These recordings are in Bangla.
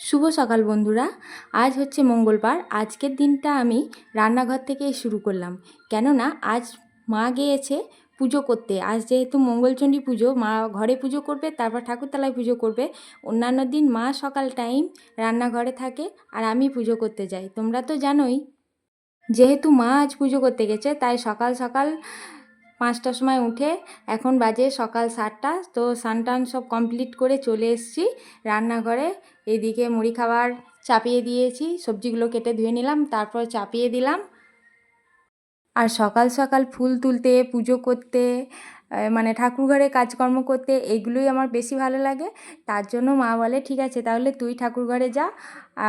শুভ সকাল বন্ধুরা। আজ হচ্ছে মঙ্গলবার। আজকের দিনটা আমি রান্নাঘর থেকেই শুরু করলাম। কেননা আজ মা গিয়েছে পুজো করতে। আজ যেহেতু মঙ্গলচণ্ডী পুজো, মা ঘরে পুজো করবে, তারপর ঠাকুরতলায় পুজো করবে। অন্যান্য দিন মা সকাল টাইম রান্নাঘরে থাকে আর আমি পুজো করতে যাই। তোমরা তো জানোই, যেহেতু মা আজ পুজো করতে গেছে, তাই সকাল সকাল পাঁচটার সময় উঠে এখন বাজে সকাল সাতটা, তো সানটান টান সব কমপ্লিট করে চলে এসছি রান্নাঘরে। এদিকে মুড়ি খাবার চাপিয়ে দিয়েছি, সবজিগুলো কেটে ধুয়ে নিলাম, তারপর চাপিয়ে দিলাম। আর সকাল সকাল ফুল তুলতে, পুজো করতে মানে ঠাকুর ঘরে কাজকর্ম করতে এইগুলোই আমার বেশি ভালো লাগে। তার জন্য মা বলে, ঠিক আছে, তাহলে তুই ঠাকুর ঘরে যা।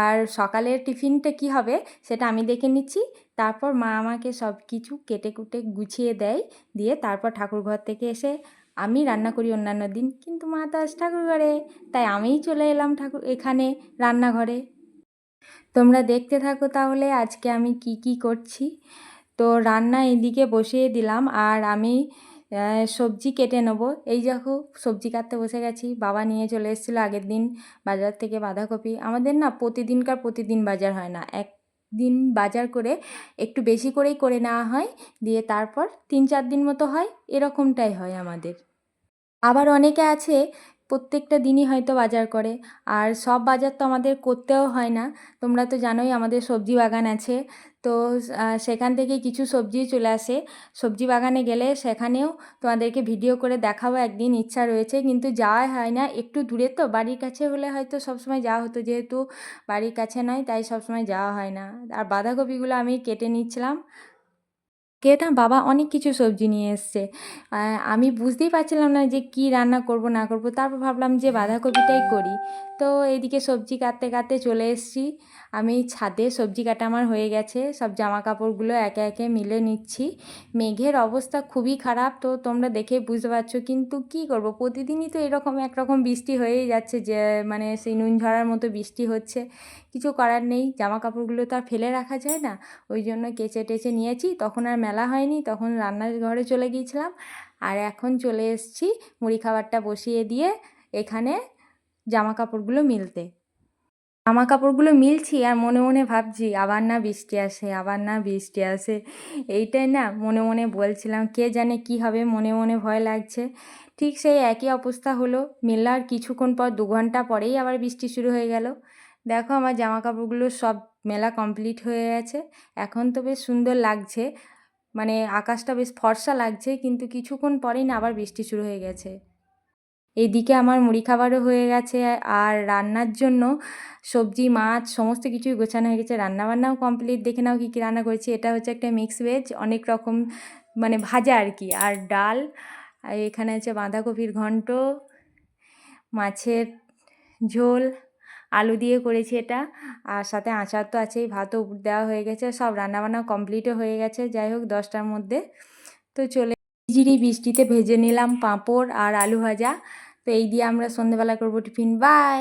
আর সকালের টিফিনটা কি হবে সেটা আমি দেখে নিচ্ছি। তারপর মা আমাকে সব কিছু কেটে কুটে গুছিয়ে দেয়। দিয়ে তারপর ঠাকুর ঘর থেকে এসে আমি রান্না করি অন্যান্য দিন। কিন্তু মা তো আজ ঠাকুর ঘরে, তাই আমিই চলে এলাম ঠাকুর, এখানে রান্নাঘরে। তোমরা দেখতে থাকো তাহলে আজকে আমি কি কি করছি। তো রান্না এদিকে বসিয়ে দিলাম আর আমি সবজি কেটে নেব। এই দেখো, সবজি কাটতে বসে গেছি। বাবা নিয়ে চলে এসেছিল আগের দিন বাজার থেকে বাঁধাকপি। আমাদের না প্রতিদিনকার প্রতিদিন বাজার হয় না। একদিন বাজার করে একটু বেশি করেই করে নেওয়া হয়। দিয়ে তারপর তিন চার দিন মতো হয়। এরকমটাই হয় আমাদের। আবার অনেকে আছে প্রত্যেকটা দিনই হয়তো বাজার করে। আর সব বাজার তো আমাদের করতেও হয় না। তোমরা তো জানোই আমাদের সবজি বাগান আছে। তো সেখান থেকে কিছু সবজি চলে আসে। সবজি বাগানে গেলে সেখানেও তোমাদেরকে ভিডিও করে দেখাবো। একদিন ইচ্ছা রয়েছে, কিন্তু যাওয়া হয় না। একটু দূরে তো, বাড়ির কাছে হলে হয়তো সবসময় যাওয়া হতো, যেহেতু বাড়ির কাছে নয়, তাই সবসময় যাওয়া হয় না। আর বাঁধাকপিগুলো আমি কেটে নিচ্ছিলাম। কেটে বাবা অনেক কিছু সবজি নিয়ে এসছে। আমি বুঝতেই পারছিলাম না যে কি রান্না করব, না করব। তারপর ভাবলাম যে বাঁধাকপিটাই করি। তো এইদিকে সবজি কাটতে কাটতে চলে এসেছি। আমি ছাদে সবজি কাটা আমার হয়ে গেছে। সব জামা কাপড়গুলো একে একে মিলে নিচ্ছি। মেঘের অবস্থা খুবই খারাপ, তো তোমরা দেখে বুঝতে পারছ। কিন্তু কি করব? প্রতিদিনই তো এরকম একরকম বৃষ্টি হয়েই যাচ্ছে যে মানে সেই নুন ঝরার মতো বৃষ্টি হচ্ছে। কিছু করার নেই। জামা কাপড়গুলো তো আর ফেলে রাখা যায় না। ওই জন্য কেচে টেচে নিয়েছি। তখন আর মেলা হয়নি। তখন রান্নার ঘরে চলে গিয়েছিলাম। আর এখন চলে এসেছি মুড়ি খাবারটা বসিয়ে দিয়ে এখানে জামা কাপড়গুলো মিলতে। জামা কাপড়গুলো মিলছি আর মনে মনে ভাবছি, আবার না বৃষ্টি আসে, আবার না বৃষ্টি আসে। এইটাই না মনে মনে বলছিলাম, কে জানে কি হবে? মনে মনে ভয় লাগছে। ঠিক সেই একই অবস্থা হলো। মেলার কিছুক্ষণ পর দু ঘণ্টা পরেই আবার বৃষ্টি শুরু হয়ে গেল। দেখো আমার জামা কাপড়গুলো সব মেলা কমপ্লিট হয়ে গেছে। এখন তো বেশ সুন্দর লাগছে। মানে আকাশটা বেশ ফর্সা লাগছে, কিন্তু কিছুক্ষণ পরেই না আবার বৃষ্টি শুরু হয়ে গেছে। এইদিকে আমার মুড়ি খাবারও হয়ে গেছে, আর রান্নার জন্য সবজি, মাছ, সমস্ত কিছুই গোছানো হয়ে গেছে। রান্নাবান্নাও কমপ্লিট দেখে নাও কী কী রান্না করেছি। এটা হচ্ছে একটা মিক্স ভেজ অনেক রকম মানে ভাজা আর কি। আর ডাল, আর এখানে আছে বাঁধাকপির ঘন্ট, মাছের ঝোল আলু দিয়ে করেছি এটা। আর সাথে আচার তো আছেই, ভাতও দেওয়া হয়ে গেছে, সব রান্নাবান্না কমপ্লিটও হয়ে গেছে, যাই হোক দশটার মধ্যে। তো চলে ঝিরি বৃষ্টিতে ভেজে নিলাম পাঁপড় আর আলু ভাজা। তো এই দিয়ে আমরা সন্ধেবেলা করব টিফিন, বাই!